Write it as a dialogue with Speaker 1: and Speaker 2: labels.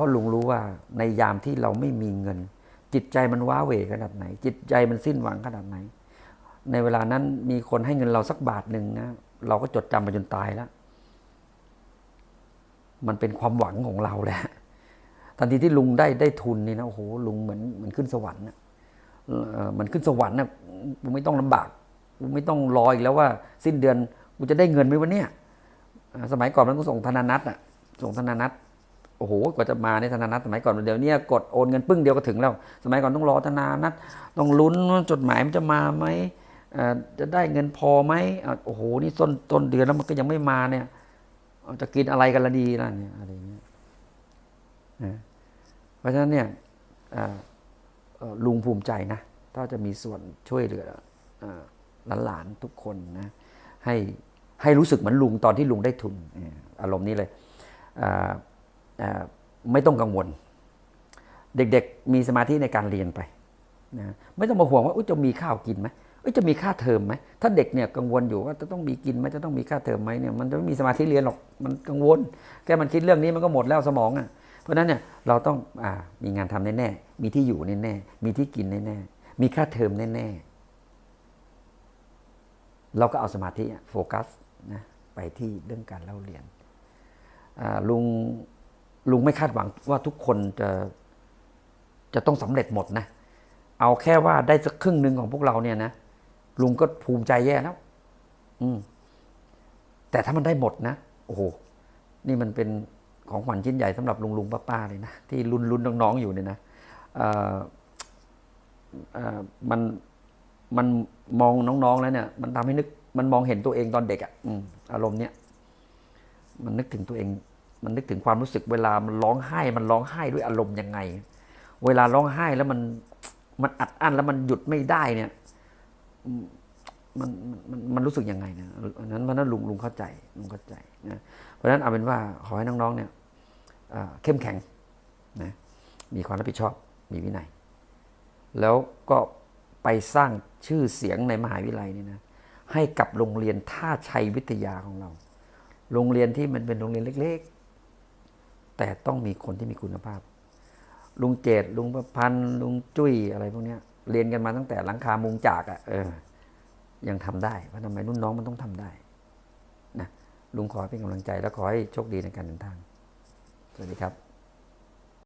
Speaker 1: ราะลุงรู้ว่าในยามที่เราไม่มีเงิน จิตใจมันว้าเหวขนาดไหน จิตใจมันสิ้นหวังขนาดไหน ในเวลานั้นมีคนให้เงินเราสักบาทหนึ่งนะเราก็จดจำไปจนตายแล้ว มันเป็นความหวังของเราแหละทันทีที่ลุงได้ได้ทุนนี่นะโอ้โหลุงเหมือนเหมือนขึ้นสวรรค์นะเออมันขึ้นสวรรค์นะกูไม่ต้องลำบากกูไม่ต้องรออีกแล้วว่า สิ้นเดือนกูจะได้เงินไหมวะเนี่ยสมัยก่อนมันก็ส่งธนานัตอะส่งธนานัต โอ้โหกว่าจะมาในธนานัตสมัยก่อนเดี๋ยวนี้กดโอนเงินปึ้งเดียวก็ถึงแล้ว สมัยก่อนต้องรอธนานัตต้องลุ้นว่าจดหมายมันจะมาไหมจะได้เงินพอไหมโอ้โหนี่ต้นต้นเดือนแล้วมันก็ยังไม่มาเนี่ยจะกินอะไรกันละดีล่ะเนี่ยอะไรเงี้ยเพราะฉะนั้นเนี่ยลุงภูมิใจนะ ถ้าจะมีส่วนช่วยเหลือหลานๆทุกคนนะให้ให้รู้สึกเหมือนลุงตอนที่ลุงได้ทุนอารมณ์นี้เลยอ ไม่ต้องกังวล เด็กๆ มีสมาธิในการเรียนไปนะไม่ต้องมาห่วงว่าจะมีข้าวกินไหมจะมีค่าเทอมไหมถ้าเด็กเนี่ยกังวลอยู่ว่าจะต้องมีกินไหมจะต้องมีค่าเทอมไหมเนี่ยมันจะไม่มีสมาธิเรียนหรอกมันกังวล แค่มันคิดเรื่องนี้มันก็หมดแล้วสมองอะเพราะฉะนั้นเนี่ยเราต้องอามีงานทำแน่ๆมีที่อยู่แน่ๆมีที่กินแน่ๆมีค่าเทอมแน่ๆเราก็เอาสมาธิโฟกัสนะไปที่เรื่องการเล่าเรียนลุง ลุงไม่คาดหวังว่าทุกคนจะจะต้องสำเร็จหมดนะ เอาแค่ว่าได้สักครึ่งหนึ่งของพวกเราเนี่ยนะลุงก็ภูมิใจแย่แล้ว อืม แต่ถ้ามันได้หมดนะโอ้โหนี่มันเป็นของขวัญชิ้นใหญ่สำหรับลุงลุงป้าป้าเลยนะที่รุนรุนน้องๆอยู่เนี่ยนะเอ่อเอ่อมันมันมองน้องๆแล้วเนี่ย มันทำให้นึกมันมองเห็นตัวเองตอนเด็กอะ่ะอืมอารมณ์เนี้ยมันนึกถึงตัวเอง มันนึกถึงความรู้สึกเวลามันร้องไห้ มันร้องไห้ด้วยอารมณ์ยังไง เวลาร้องไห้แล้วมันมันอัดอั้นแล้วมันหยุดไม่ได้เนี่ยมันมันมันรู้สึกยังไงนะอันนั้นเพราะนั้นลุงลุงเข้าใจลุงเข้าใจนะเพราะฉะนั้นเอาเป็นว่าขอให้น้องๆเนี่ยเข้มแข็งนะมีความรับผิดชอบมีวินัย แล้วก็ไปสร้างชื่อเสียงในมหาวิทยาลัยนี่นะให้กับโรงเรียนท่าชัยวิทยาของเรา โรงเรียนที่มันเป็นโรงเรียนเล็ก ๆ แต่ต้องมีคนที่มีคุณภาพ ลุงเจตลุงประพันธ์ลุงจุ้ยอะไรพวกเนี้ยเรียนกันมาตั้งแต่หลังคามุงจากอะ่ะเออ ยังทำได้เพราะทำไมรุ่นน้องมันต้องทำได้นะลุงขอเป็นกำลังใจและขอให้โชคดีในการเดินทาง สวัสดีครับ